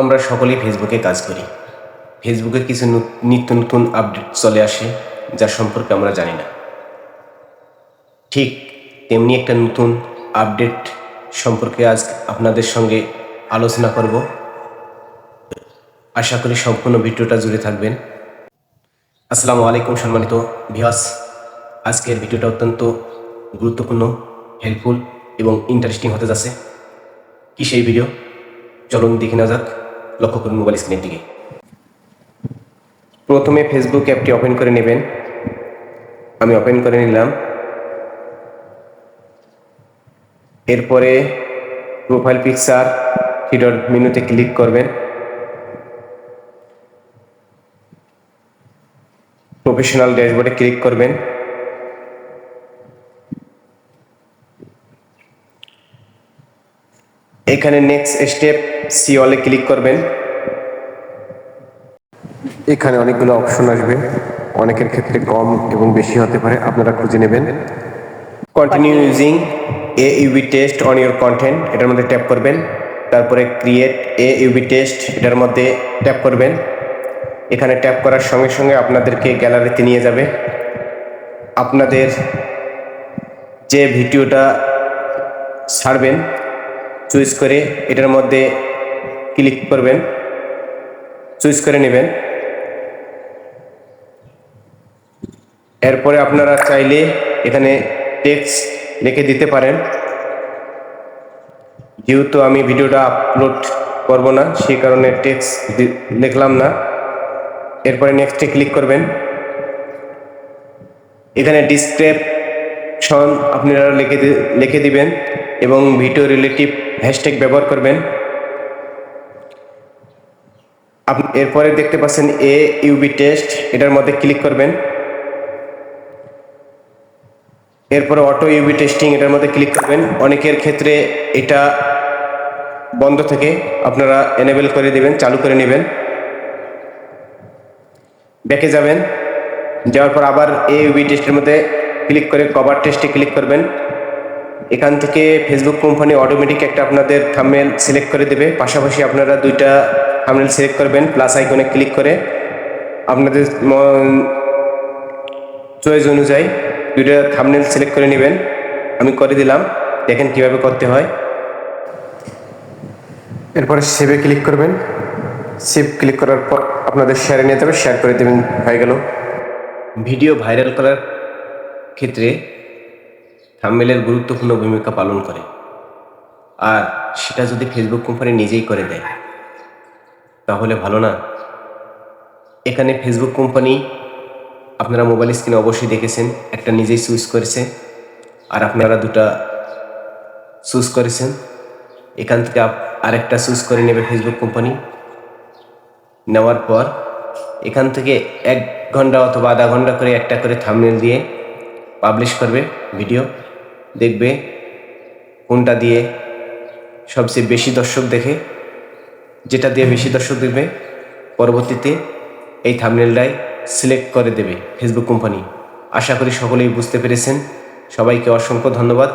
আমরা সকলেই ফেসবুকে কাজ করি। ফেসবুকে কিছু নিত্য নতুন আপডেট চলে আসে যার সম্পর্কে আমরা জানি না। ঠিক তেমনি একটা নতুন আপডেট সম্পর্কে আজ আপনাদের সঙ্গে আলোচনা করব। আশা করি সম্পূর্ণ ভিডিওটা জুড়ে থাকবেন। আসসালামু আলাইকুম সম্মানিত ভিয়াস আজকের ভিডিওটা অত্যন্ত গুরুত্বপূর্ণ হেল্পফুল এবং ইন্টারেস্টিং হতে যাচ্ছে। কি সেই ভিডিও? চলুন দেখে না যাক। লক্ষ্য করুন মোবাইল স্ক্রিনের দিকে। প্রথমে ফেসবুক অ্যাপটি ওপেন করে নেবেন। আমি ওপেন করে নিলাম। এরপরে প্রোফাইল পিকচার থ্রি মেনুতে ক্লিক করবেন। প্রফেশনাল ড্যাশবোর্ডে ক্লিক করবেন। এখানে নেক্সট স্টেপ সি অলে ক্লিক করবেন। এখানে অনেকগুলো অপশন আসবে। অনেকের ক্ষেত্রে কম এবং বেশি হতে পারে আপনারা খুঁজে নেবেন। Continue using A UV test on your content এটার মধ্যে ট্যাপ করবেন। তারপরে ক্রিয়েট এ ইউবি টেস্ট এটার মধ্যে ট্যাপ করবেন। এখানে ট্যাপ করার সঙ্গে সঙ্গে আপনাদেরকে গ্যালারিতে নিয়ে যাবে। আপনাদের যে ভিডিওটা ছাড়বেন চুজ করে এটার মধ্যে ক্লিক করবেন। চুজ করে নেবেন। এরপরে আপনারা চাইলে এখানে টেক্সট লিখে দিতে পারেন। যেহেতু আমি ভিডিওটা আপলোড করব না, সেই কারণে টেক্সট লিখলাম না। এরপরে নেক্সটে ক্লিক করবেন। এখানে ডিসক্রিপশন আপনারা লিখে লিখে দিবেন। এবং ভিডিও রিলেটিভ হ্যাশট্যাগ ব্যবহার করবেন। আপনি এরপরে দেখতে পাচ্ছেন এ ইউবি টেস্ট এটার মধ্যে ক্লিক করবেন। এরপরে অটো ইউবি টেস্টিং এটার মধ্যে ক্লিক করবেন। অনেকের ক্ষেত্রে এটা বন্ধ থেকে আপনারা এনেবেল করে দেবেন, চালু করে নেবেন। ব্যাকে যাবেন। যাওয়ার পর আবার এ ইউবি টেস্টের মধ্যে ক্লিক করে কভার টেস্টে ক্লিক করবেন। এখান থেকে ফেসবুক কোম্পানি অটোমেটিক একটা আপনাদের থামমেল সিলেক্ট করে দেবে। পাশাপাশি আপনারা দুইটা থামমেল সিলেক্ট করবেন প্লাস আইকনে ক্লিক করে। আপনাদের চয়েস অনুযায়ী দুইটা থামনেল সিলেক্ট করে নেবেন। আমি করে দিলাম। দেখেন কীভাবে করতে হয়। এরপরে সেভে ক্লিক করবেন। সেভ ক্লিক করার পর আপনাদের শেয়ারে নিয়ে যাবে শেয়ার করে দেবেন, হয়ে গেল। ভিডিও ভাইরাল করার ক্ষেত্রে থাম্বেলের গুরুত্বপূর্ণ ভূমিকা পালন করে। আর সেটা যদি ফেসবুক কোম্পানি নিজেই করে দেয়, তাহলে ভালো না? এখানে ফেসবুক কোম্পানি আপনারা মোবাইল স্ক্রিনে অবশ্যই দেখেছেন, একটা নিজেই চুজ করেছে, আর আপনারা দুটা চুজ করেছেন। এখান থেকে আরেকটা চুজ করে নেবে ফেসবুক কোম্পানি নেওয়ার পর এখান থেকে এক ঘণ্টা অথবা আধা ঘণ্টা করে একটা করে থামনেল দিয়ে পাবলিশ করবে ভিডিও দেখবে, কোনটা দিয়ে সবচেয়ে বেশি দর্শক দেখে, যেটা দিয়ে বেশি দর্শক দেখবে, পরবর্তীতে এই থামনেলটাই সিলেক্ট করে দেবে ফেসবুক কোম্পানি আশা করি সকলেই বুঝতে পেরেছেন। সবাইকে অসংখ্য ধন্যবাদ।